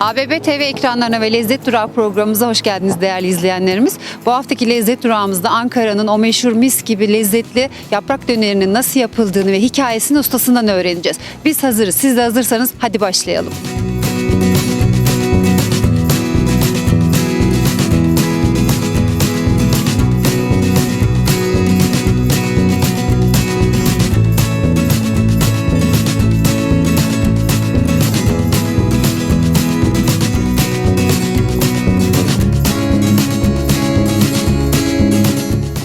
ABB TV ekranlarına ve Lezzet Durağı programımıza hoş geldiniz değerli izleyenlerimiz. Bu haftaki Lezzet Durağımızda Ankara'nın o meşhur mis gibi lezzetli yaprak dönerinin nasıl yapıldığını ve hikayesini ustasından öğreneceğiz. Biz hazırız. Siz de hazırsanız hadi başlayalım.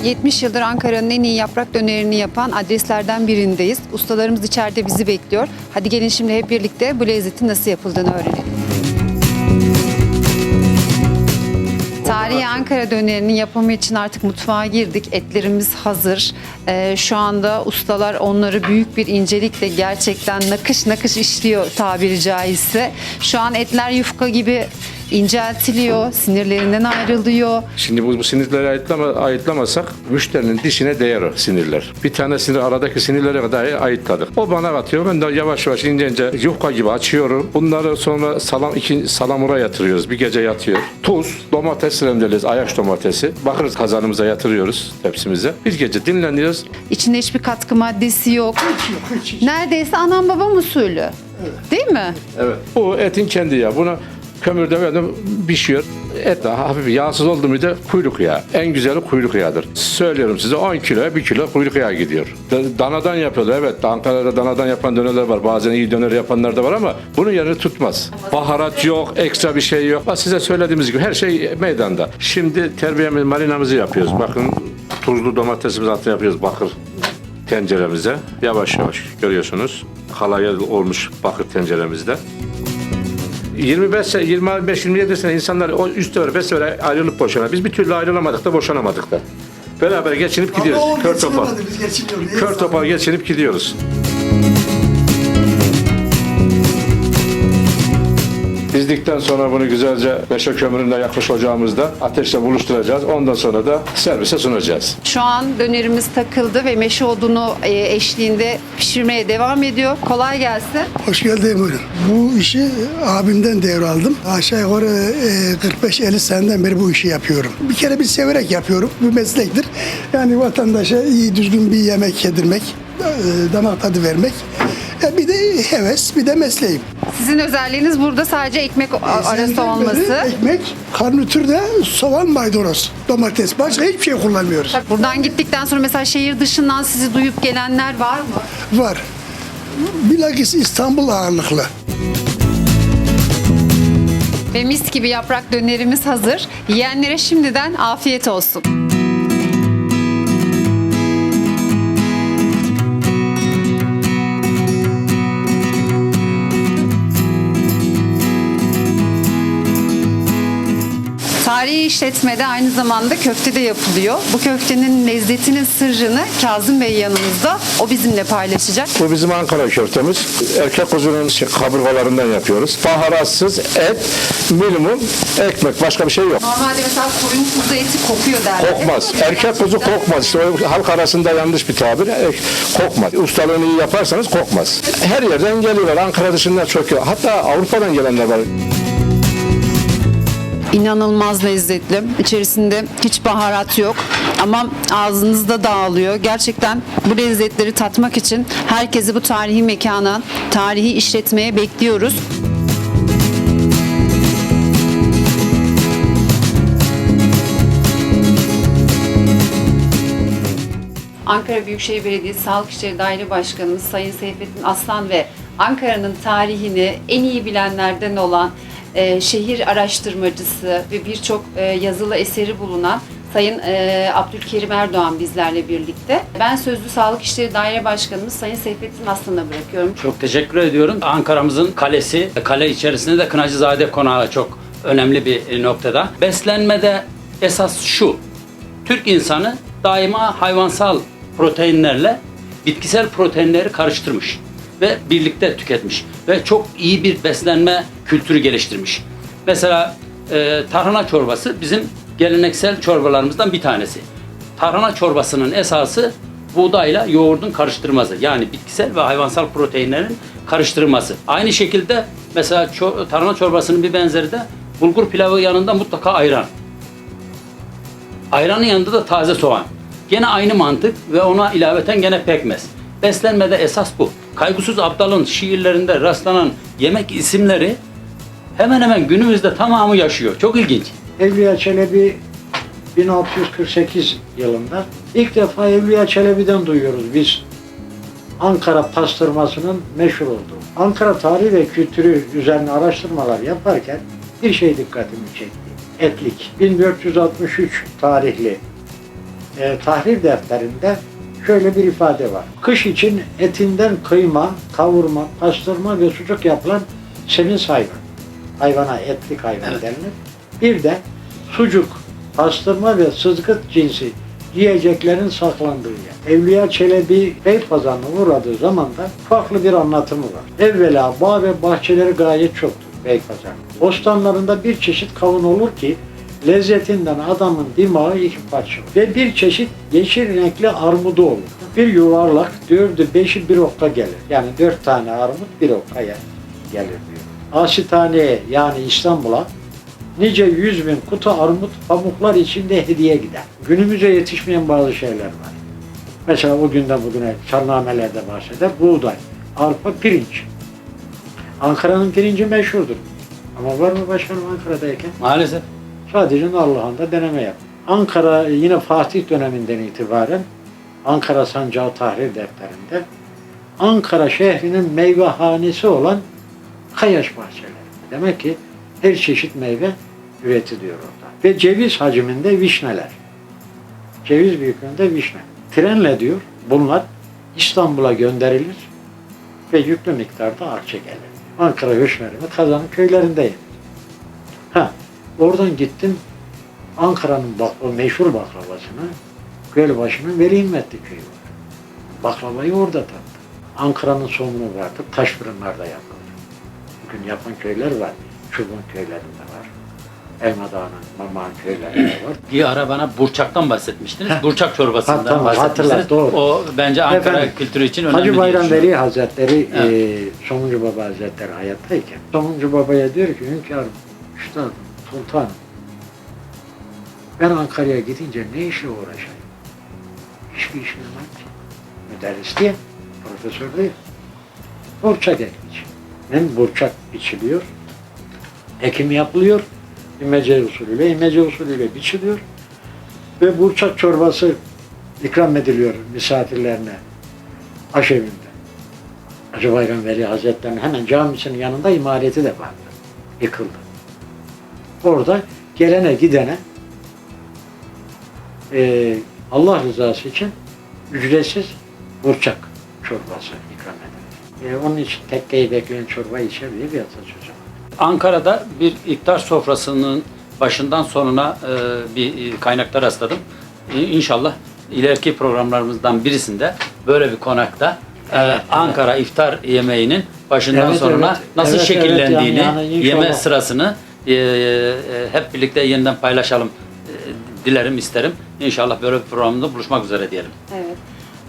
...70 yıldır Ankara'nın en iyi yaprak dönerini yapan adreslerden birindeyiz. Ustalarımız içeride bizi bekliyor. Hadi gelin şimdi hep birlikte bu lezzetin nasıl yapıldığını öğrenelim. Tarihi Ankara dönerinin yapımı için artık mutfağa girdik. Etlerimiz hazır. Ee, şu anda ustalar onları büyük bir incelikle gerçekten nakış nakış işliyor tabiri caizse. Şu an etler yufka gibi inceltiliyor, sinirlerinden ayrılıyor. Şimdi bu, bu sinirleri ayıtlama, ayıtlamasak müşterinin dişine değer o sinirler. Bir tane sinir aradaki sinirlere kadar ayıtladık. O bana atıyor. Ben de yavaş yavaş ince ince yufka gibi açıyorum. Bunları sonra salam iki salamura yatırıyoruz. Bir gece yatıyor. Tuz, domates rendeliyoruz. Ayaş domatesi. Bakırız kazanımıza yatırıyoruz tepsimize. Bir gece dinleniyoruz. İçinde hiçbir katkı maddesi yok. Neredeyse anam babam usulü. Değil mi? Evet. Bu etin kendi yağı. Buna kömürde böyle pişiyor. Et de hafif yağsız oldu mu da kuyruk yağı. En güzeli kuyruk yağıdır. Söylüyorum size 10 kiloya 1 kilo kuyruk yağı gidiyor. Da- Danadan yapıyorlar. Evet Ankara'da danadan yapan dönerler var. Bazen iyi döner yapanlar da var ama bunun yerini tutmaz. Baharat yok, ekstra bir şey yok. Bak Size söylediğimiz gibi her şey meydanda. Şimdi terbiyemiz, marinamızı yapıyoruz. Bakın tuzlu domatesimizi altına yapıyoruz bakır tenceremize. Yavaş yavaş görüyorsunuz. Halaya olmuş bakır tenceremizde. 25 sene, 25 27 sene insanlar o üst sefer 5 sefer ayrılıp boşanar. Biz bir türlü ayrılamadık da boşanamadık da. Beraber geçinip gidiyoruz. Ama o Kör geçinemedi, biz geçiniyoruz. Kör topal geçinip gidiyoruz. Dizdikten sonra bunu güzelce meşe kömüründe yakmış ocağımızda ateşle buluşturacağız. Ondan sonra da servise sunacağız. Şu an dönerimiz takıldı ve meşe odunu e, eşliğinde pişirmeye devam ediyor. Kolay gelsin. Hoş geldin buyurun. Bu işi abimden devraldım. Aşağı yukarı e, 45-50 seneden beri bu işi yapıyorum. Bir kere bir severek yapıyorum. Bu meslektir. Yani vatandaşa iyi düzgün bir yemek yedirmek, e, damak tadı vermek. E, Bir de heves, bir de mesleğim. Sizin özelliğiniz burada sadece ekmek arası Senden olması. beri Ekmek, karnıtürde soğan, maydanoz, domates. Başka hiçbir şey kullanmıyoruz. Buradan gittikten sonra mesela şehir dışından sizi duyup gelenler var mı? Var. Bilakis İstanbul ağırlıklı. Ve mis gibi yaprak dönerimiz hazır. Yiyenlere şimdiden afiyet olsun. Tarihi işletmede aynı zamanda köfte de yapılıyor. Bu köftenin lezzetinin sırrını Kazım Bey yanımızda. O bizimle paylaşacak. Bu bizim Ankara köftemiz. Erkek kuzunun şey, kaburgalarından yapıyoruz. Baharatsız et, minimum ekmek. Başka bir şey yok. Normalde mesela koyun kuzu eti kokuyor derler. Kokmaz. Erkek kuzu kokmaz. İşte o halk arasında yanlış bir tabir. E, Kokmaz. Ustalığını iyi yaparsanız kokmaz. Her yerden geliyorlar. Ankara dışından çok. Hatta Avrupa'dan gelenler var. İnanılmaz lezzetli. İçerisinde hiç baharat yok ama ağzınızda dağılıyor. Gerçekten bu lezzetleri tatmak için herkesi bu tarihi mekana, tarihi işletmeye bekliyoruz. Ankara Büyükşehir Belediyesi Sağlık İşleri Daire Başkanımız Sayın Seyfettin Aslan ve Ankara'nın tarihini en iyi bilenlerden olan e, şehir araştırmacısı ve birçok e, yazılı eseri bulunan Sayın e, Abdülkerim Erdoğan bizlerle birlikte. Ben Sözlü Sağlık İşleri Daire Başkanımız Sayın Seyfettin Aslan'a bırakıyorum. Çok teşekkür ediyorum. Ankara'mızın kalesi, kale içerisinde de Kınacızade Konağı çok önemli bir noktada. Beslenmede esas şu. Türk insanı daima hayvansal proteinlerle bitkisel proteinleri karıştırmış ve birlikte tüketmiş ve çok iyi bir beslenme kültürü geliştirmiş. Mesela e, tarhana çorbası bizim geleneksel çorbalarımızdan bir tanesi. Tarhana çorbasının esası buğdayla yoğurdun karıştırması. Yani bitkisel ve hayvansal proteinlerin karıştırılması. Aynı şekilde mesela ço- tarhana çorbasının bir benzeri de bulgur pilavı yanında mutlaka ayran. Ayranın yanında da taze soğan. Gene aynı mantık ve ona ilaveten gene pekmez. Beslenmede esas bu. Kaygısız Abdal'ın şiirlerinde rastlanan yemek isimleri hemen hemen günümüzde tamamı yaşıyor. Çok ilginç. Evliya Çelebi 1648 yılında ilk defa Evliya Çelebi'den duyuyoruz biz. Ankara pastırmasının meşhur olduğu. Ankara tarihi ve kültürü üzerine araştırmalar yaparken bir şey dikkatimi çekti. Etlik. 1463 tarihli e, tahrir defterinde şöyle bir ifade var. Kış için etinden kıyma, kavurma, pastırma ve sucuk yapılan semiz hayvan. Hayvana etlik hayvan Evet. denilir. Bir de sucuk, pastırma ve sızgıt cinsi yiyeceklerin saklandığı yer. Evliya Çelebi Beypazarı'na uğradığı zaman da farklı bir anlatımı var. Evvela bağ ve bahçeleri gayet çoktur Beypazarı'nda. Bostanlarında bir çeşit kavun olur ki lezzetinden adamın dimağı iki parça. Ve bir çeşit yeşil renkli armudu olur. Bir yuvarlak dördü beşi bir okka gelir. Yani dört tane armut bir okka gelir diyor. Asithaneye yani İstanbul'a nice yüz bin kutu armut pamuklar içinde hediye gider. Günümüze yetişmeyen bazı şeyler var. Mesela o günden bugüne çarnamelerde bahseder. Buğday, arpa, pirinç. Ankara'nın pirinci meşhurdur. Ama var mı başkanım Ankara'dayken? Maalesef. Sadece Nallıhan'da deneme yap. Ankara yine Fatih döneminden itibaren Ankara Sancağı Tahrir Defteri'nde Ankara şehrinin meyvehanesi olan Kayaş bahçeleri. Demek ki her çeşit meyve üretiliyor orada. Ve ceviz hacminde vişneler. Ceviz büyüklüğünde vişne. Trenle diyor bunlar İstanbul'a gönderilir ve yüklü miktarda akçe gelir. Ankara Höşmeri'nin Kazan'ın köylerindeyim. Oradan gittim Ankara'nın bak o meşhur baklavasını Gölbaşı'nın Veli Himmetli köyü var. Baklavayı orada tattım. Ankara'nın somunu vardı. Taş fırınlarda yapılır. Bugün yapan köyler var. Çubuğun köylerinde var. Elma Dağı'nın, Mamağın köylerinde var. Bir ara bana burçaktan bahsetmiştiniz. Burçak çorbasından Ha, tamam, bahsetmiştiniz. hatırlat, doğru. O bence Ankara Efendim, kültürü için önemli Hacı Bayram. Veli Hazretleri e, Somuncu Baba Hazretleri hayattayken Somuncu Baba'ya diyor ki hünkârım, üstadım, sultanım ben Ankara'ya gidince ne işle uğraşayım? Hiçbir işim yok ki. Müderris diye, profesör değil. Burçak ekmiş. Hem burçak biçiliyor, ekim yapılıyor, imece usulüyle, imece usulüyle biçiliyor ve burçak çorbası ikram ediliyor misafirlerine aşevinde. Hacı Bayram Veli Hazretleri'nin hemen camisinin yanında imareti de vardı. Yıkıldı. Orada gelene gidene eee, Allah rızası için ücretsiz burçak çorbası ikram edilir. Eee, onun için tekkeyi bekleyen çorba içer diye bir atasözü. Ankara'da bir iftar sofrasının başından sonuna e, bir e, kaynakta rastladım. E, İnşallah ileriki programlarımızdan birisinde böyle bir konakta e, Ankara iftar yemeğinin başından Evet, sonuna evet. nasıl Evet, evet, şekillendiğini, yani- yani inşallah. yeme sırasını e, e, hep birlikte yeniden paylaşalım e, dilerim, isterim. İnşallah böyle bir programda buluşmak üzere diyelim. Evet.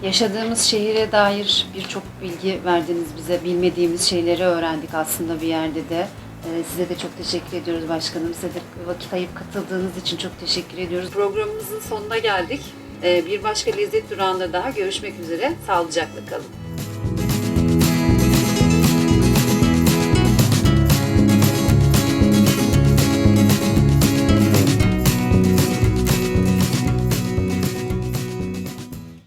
Yaşadığımız şehire dair birçok bilgi verdiniz bize. Bilmediğimiz şeyleri öğrendik aslında bir yerde de. Ee, Size de çok teşekkür ediyoruz başkanım. Size de vakit ayıp katıldığınız için çok teşekkür ediyoruz. Programımızın sonuna geldik. Ee, Bir başka lezzet durağında daha görüşmek üzere. Sağlıcakla kalın.